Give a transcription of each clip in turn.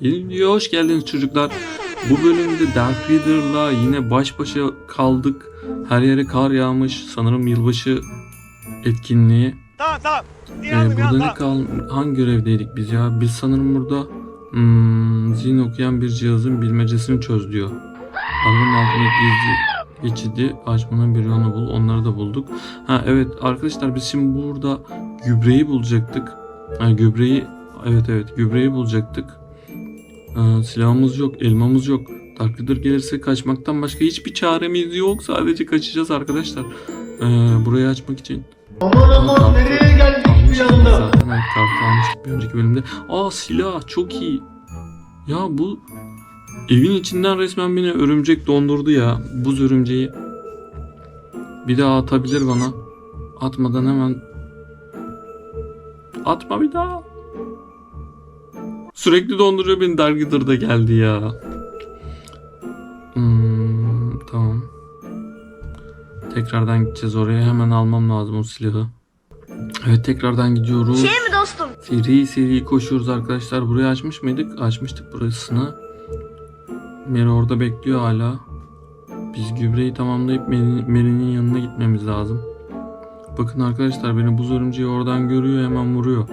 Yeni videoya hoş geldiniz çocuklar. Bu bölümde Dark Reader'la yine baş başa kaldık. Her yere kar yağmış. Sanırım yılbaşı etkinliği. Tamam tamam. Ee, burada ne kal hangi görevdeydik biz ya? Biz sanırım burada hmm, zihin okuyan bir cihazın bilmecesini çöz diyor. Arabanın altındaki gizli geçidi açmanın bir yolunu bul. Onları da bulduk. Ha evet arkadaşlar biz şimdi burada gübreyi bulacaktık. Ha, gübreyi evet evet gübreyi bulacaktık. Ee, silahımız yok, elmamız yok. Dark gelirse kaçmaktan başka hiçbir çaremiz yok. Sadece kaçacağız arkadaşlar. Ee, burayı açmak için Aman aman nereye geldik bir anda? Zaten evet kartı almıştık bir önceki bölümde. Aa silah çok iyi. Ya bu evin içinden resmen beni örümcek dondurdu ya. Buz örümceği. Bir daha atabilir bana. Atmadan hemen Atma bir daha. Sürekli donduruyor beni Dark Eater'da geldi ya. Hmm, tamam. Tekrardan gideceğiz oraya. Hemen almam lazım o silahı. Evet tekrardan gidiyoruz. Şey mi dostum? Seri seri koşuyoruz arkadaşlar. Burayı açmış mıydık? Açmıştık burasını. Meri orada bekliyor hala. Biz gübreyi tamamlayıp Meri- Meri'nin yanına gitmemiz lazım. Bakın arkadaşlar beni buz örümceği oradan görüyor hemen vuruyor.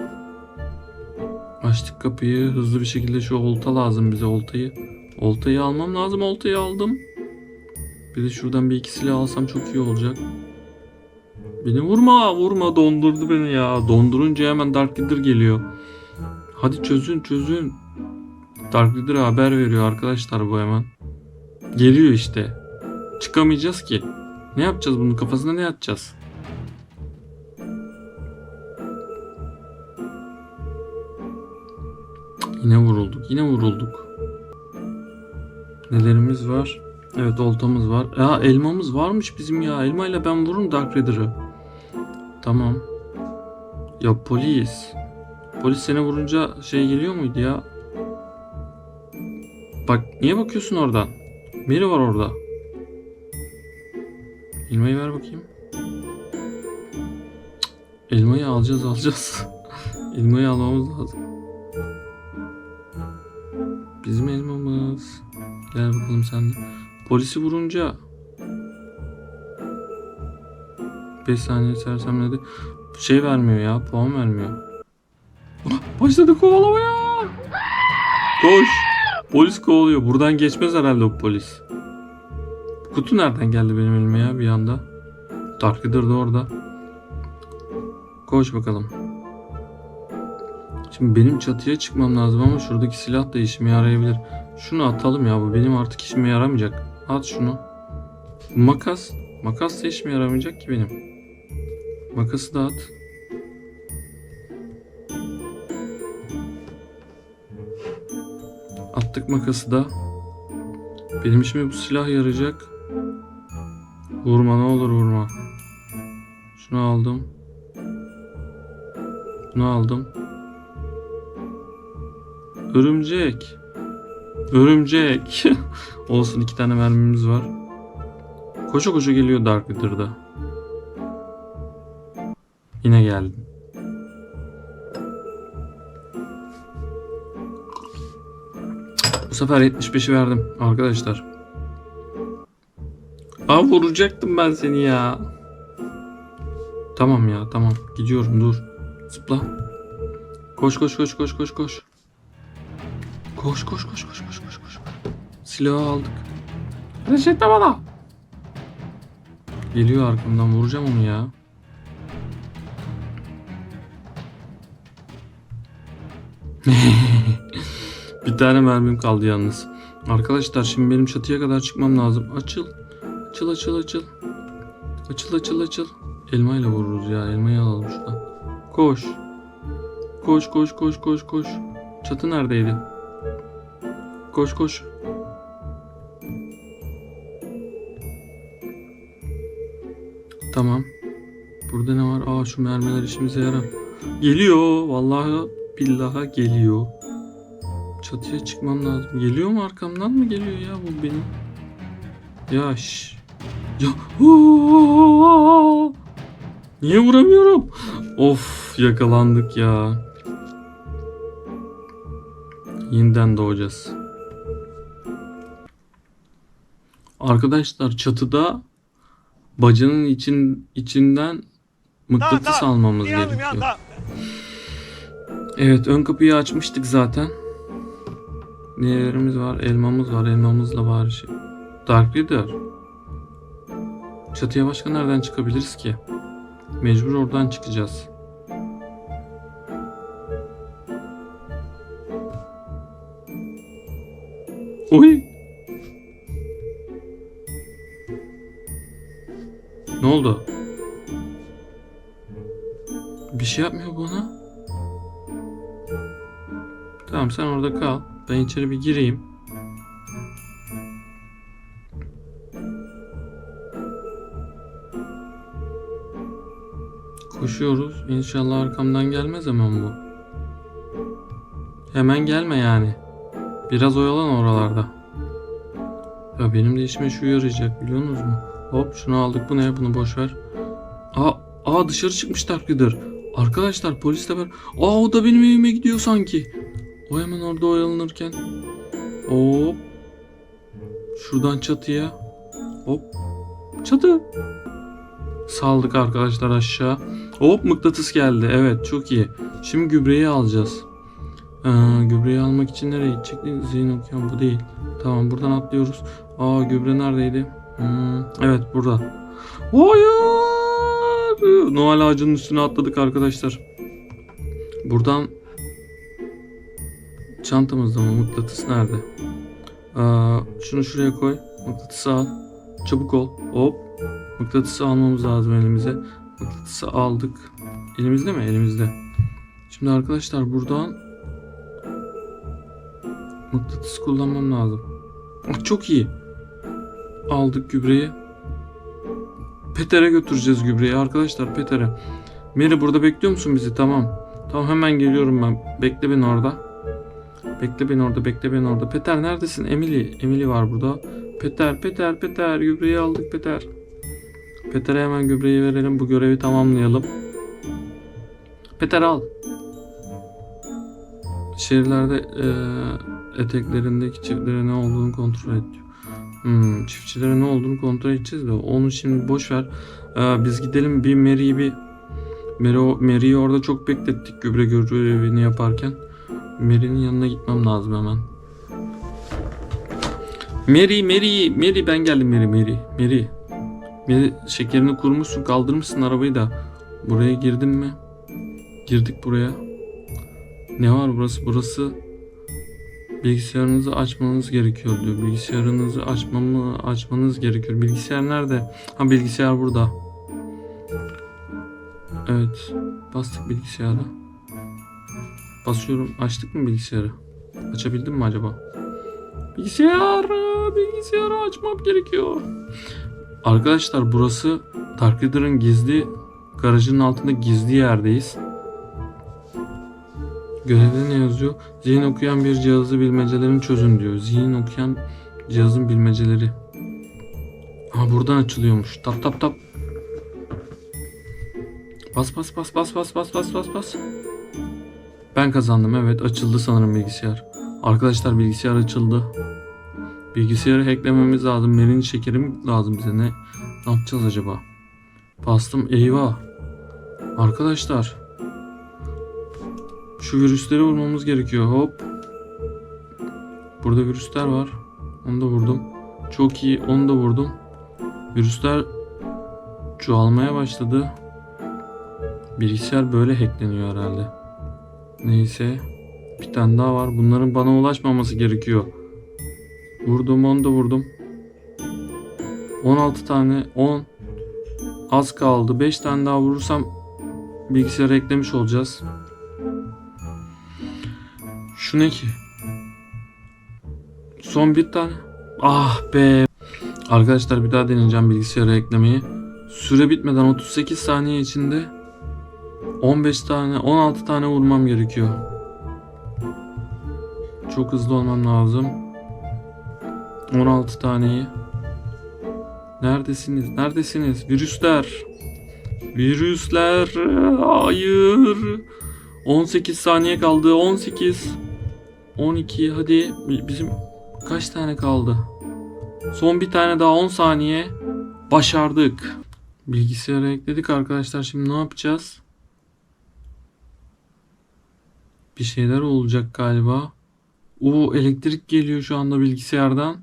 Açtık kapıyı. Hızlı bir şekilde şu olta lazım bize oltayı. Oltayı almam lazım. Oltayı aldım. Bir de şuradan bir iki silah alsam çok iyi olacak. Beni vurma vurma dondurdu beni ya. Dondurunca hemen Dark Leader geliyor. Hadi çözün çözün. Dark Leader'a haber veriyor arkadaşlar bu hemen. Geliyor işte. Çıkamayacağız ki. Ne yapacağız bunun kafasına ne atacağız? Yine vurulduk yine vurulduk. Nelerimiz var? Evet oltamız var. Ya elmamız varmış bizim ya. Elmayla ben vururum Dark Raider'ı. Tamam. Ya polis. Polis seni vurunca şey geliyor muydu ya? Bak niye bakıyorsun oradan? Biri var orada. Elmayı ver bakayım. Cık, Elmayı alacağız alacağız. Elmayı almamız lazım. Bizim elmamız. Gel bakalım sen de. Polisi vurunca 5 saniye sersemledi. Şey vermiyor ya puan vermiyor. Ah, Başladı kovalamaya. Koş. Polis kovalıyor. Buradan geçmez herhalde o polis. Kutu nereden geldi benim elime ya bir anda? Dark Reader da orada. Koş bakalım. Şimdi benim çatıya çıkmam lazım ama şuradaki silah da işime yarayabilir. Şunu atalım ya bu benim artık işime yaramayacak. At şunu. Makas. Makas da işime yaramayacak ki benim. Makası da at. Attık makası da. Benim işime bu silah yarayacak. Vurma ne olur vurma. Şunu aldım. Bunu aldım. Örümcek. Örümcek. Olsun iki tane mermimiz var. Koşa koşa geliyor Dark Reader'da. Yine geldi. Bu sefer 75'i verdim arkadaşlar. Aa vuracaktım ben seni ya. Tamam ya tamam. Gidiyorum dur. Zıpla. Koş koş koş koş koş koş. Koş koş koş koş koş koş koş. Silahı aldık. Reşit bana. Geliyor arkamdan vuracağım onu ya. Bir tane mermim kaldı yalnız. Arkadaşlar şimdi benim çatıya kadar çıkmam lazım. Açıl. Açıl açıl açıl. Açıl açıl açıl. Elmayla vururuz ya. Elmayı alalım şuradan. Koş. Koş koş koş koş koş. Çatı neredeydi? Koş koş. Tamam. Burada ne var? Aa şu mermiler işimize yarar. Geliyor. Vallahi billaha geliyor. Çatıya çıkmam lazım. Geliyor mu arkamdan mı geliyor ya bu benim? Ya şş. Ya. Niye vuramıyorum? Of yakalandık ya. Yeniden doğacağız. Arkadaşlar çatıda bacanın için içinden mıknatıs almamız gerekiyor. Evet ön kapıyı açmıştık zaten. Nelerimiz var? Elmamız var. Elmamızla var şey. Dark Reader. Çatıya başka nereden çıkabiliriz ki? Mecbur oradan çıkacağız. Oy! Ne oldu? Bir şey yapmıyor bana. Tamam sen orada kal. Ben içeri bir gireyim. Koşuyoruz. İnşallah arkamdan gelmez hemen bu. Hemen gelme yani. Biraz oyalan oralarda. Ya benim de işime şu yarayacak biliyorsunuz mu? Hop şunu aldık bu ne bunu boş ver. Aa, aa dışarı çıkmış Dark Reader. Arkadaşlar polis de var. Aa o da benim evime gidiyor sanki. O hemen orada oyalanırken. Hop. Şuradan çatıya. Hop. Çatı. Saldık arkadaşlar aşağı. Hop mıknatıs geldi. Evet çok iyi. Şimdi gübreyi alacağız. Ee, gübreyi almak için nereye gidecektik? Zihin bu değil. Tamam buradan atlıyoruz. Aa gübre neredeydi? Hmm, evet burada. Hayır. Noel ağacının üstüne atladık arkadaşlar. Buradan çantamızda mı? Mıknatıs nerede? Aa, şunu şuraya koy. Mıknatısı al. Çabuk ol. Hop. Mıknatısı almamız lazım elimize. Mıknatısı aldık. Elimizde mi? Elimizde. Şimdi arkadaşlar buradan mıknatıs kullanmam lazım. Çok iyi. Aldık gübreyi. Peter'e götüreceğiz gübreyi arkadaşlar Peter'e. Mary burada bekliyor musun bizi? Tamam. Tamam hemen geliyorum ben. Bekle beni orada. Bekle beni orada, bekle beni orada. Peter neredesin? Emily. Emily var burada. Peter, Peter, Peter. Gübreyi aldık Peter. Peter'e hemen gübreyi verelim. Bu görevi tamamlayalım. Peter al. Şehirlerde eee, eteklerindeki çiftlere ne olduğunu kontrol et diyor. Hmm, çiftçilere ne olduğunu kontrol edeceğiz de onu şimdi boş ver. Eee, biz gidelim bir Mary'i bir Mary, Mary'i orada çok beklettik gübre görevini yaparken. Mary'nin yanına gitmem lazım hemen. Mary, Mary, Mary ben geldim Mary, Mary, Mary. Mary şekerini kurmuşsun, kaldırmışsın arabayı da. Buraya girdin mi? Girdik buraya. Ne var burası? Burası bilgisayarınızı açmanız gerekiyor diyor. Bilgisayarınızı açmamı açmanız gerekiyor. Bilgisayar nerede? Ha bilgisayar burada. Evet. Bastık bilgisayara. Basıyorum. Açtık mı bilgisayarı? Açabildim mi acaba? Bilgisayarı, bilgisayarı açmam gerekiyor. Arkadaşlar burası Dark Reader'ın gizli garajının altında gizli yerdeyiz. Görevde ne yazıyor? Zihin okuyan bir cihazı bilmecelerini çözün diyor. Zihin okuyan cihazın bilmeceleri. Ha buradan açılıyormuş. Tap tap tap. Bas bas bas bas bas bas bas bas bas. Ben kazandım evet açıldı sanırım bilgisayar. Arkadaşlar bilgisayar açıldı. Bilgisayarı hacklememiz lazım. Merin şekerim lazım bize. Ne, ne yapacağız acaba? Bastım eyvah. Arkadaşlar. Şu virüsleri vurmamız gerekiyor. Hop. Burada virüsler var. Onu da vurdum. Çok iyi. Onu da vurdum. Virüsler çoğalmaya başladı. Bilgisayar böyle hackleniyor herhalde. Neyse. Bir tane daha var. Bunların bana ulaşmaması gerekiyor. Vurdum onu da vurdum. 16 tane 10 az kaldı. 5 tane daha vurursam bilgisayara eklemiş olacağız. Şu ne ki? Son bir tane. Ah be. Arkadaşlar bir daha deneyeceğim bilgisayara eklemeyi. Süre bitmeden 38 saniye içinde 15 tane 16 tane vurmam gerekiyor. Çok hızlı olmam lazım. 16 taneyi. Neredesiniz? Neredesiniz? Virüsler. Virüsler. Hayır. 18 saniye kaldı. 18. 12 hadi bizim kaç tane kaldı? Son bir tane daha 10 saniye. Başardık. Bilgisayara ekledik arkadaşlar. Şimdi ne yapacağız? Bir şeyler olacak galiba. Oo elektrik geliyor şu anda bilgisayardan.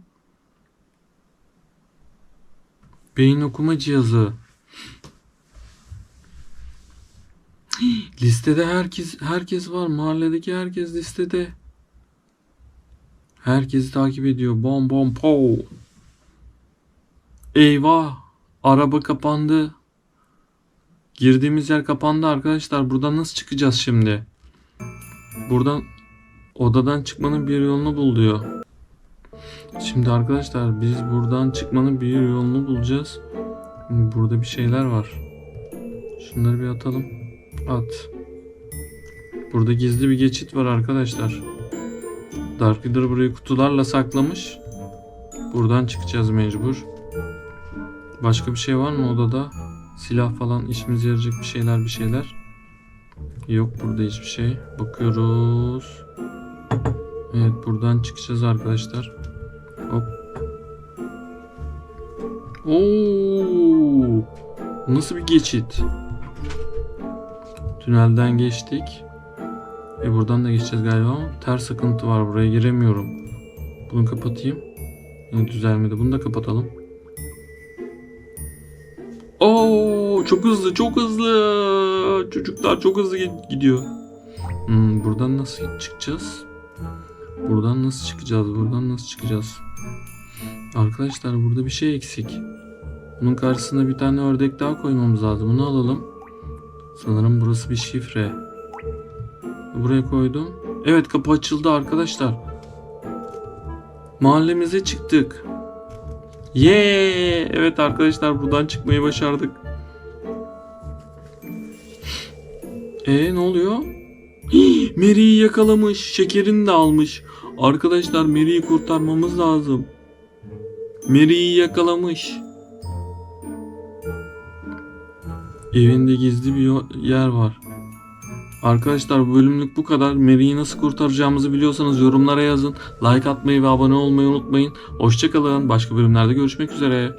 Beyin okuma cihazı. Listede herkes herkes var. Mahalledeki herkes listede. Herkesi takip ediyor. Bom bom po. Eyvah. Araba kapandı. Girdiğimiz yer kapandı arkadaşlar. Buradan nasıl çıkacağız şimdi? Buradan odadan çıkmanın bir yolunu bul diyor. Şimdi arkadaşlar biz buradan çıkmanın bir yolunu bulacağız. Burada bir şeyler var. Şunları bir atalım. At. Burada gizli bir geçit var arkadaşlar. Dark Reader burayı kutularla saklamış. Buradan çıkacağız mecbur. Başka bir şey var mı odada? Silah falan işimize yarayacak bir şeyler bir şeyler. Yok burada hiçbir şey. Bakıyoruz. Evet buradan çıkacağız arkadaşlar. Hop. Oo! Nasıl bir geçit? Tünelden geçtik. E buradan da geçeceğiz galiba ama ters sıkıntı var. Buraya giremiyorum. Bunu kapatayım. Yine düzelmedi. Bunu da kapatalım. Oo, çok hızlı, çok hızlı. Çocuklar çok hızlı gi- gidiyor. Hmm, buradan nasıl çıkacağız? Buradan nasıl çıkacağız? Buradan nasıl çıkacağız? Arkadaşlar burada bir şey eksik. Bunun karşısına bir tane ördek daha koymamız lazım. Bunu alalım. Sanırım burası bir şifre. Buraya koydum. Evet kapı açıldı arkadaşlar. Mahallemize çıktık. Yee! Evet arkadaşlar buradan çıkmayı başardık. E ne oluyor? Mary'i yakalamış. Şekerini de almış. Arkadaşlar Mary'i kurtarmamız lazım. Mary'i yakalamış. Evinde gizli bir yer var. Arkadaşlar bu bölümlük bu kadar. Mary'i nasıl kurtaracağımızı biliyorsanız yorumlara yazın. Like atmayı ve abone olmayı unutmayın. Hoşçakalın. Başka bölümlerde görüşmek üzere.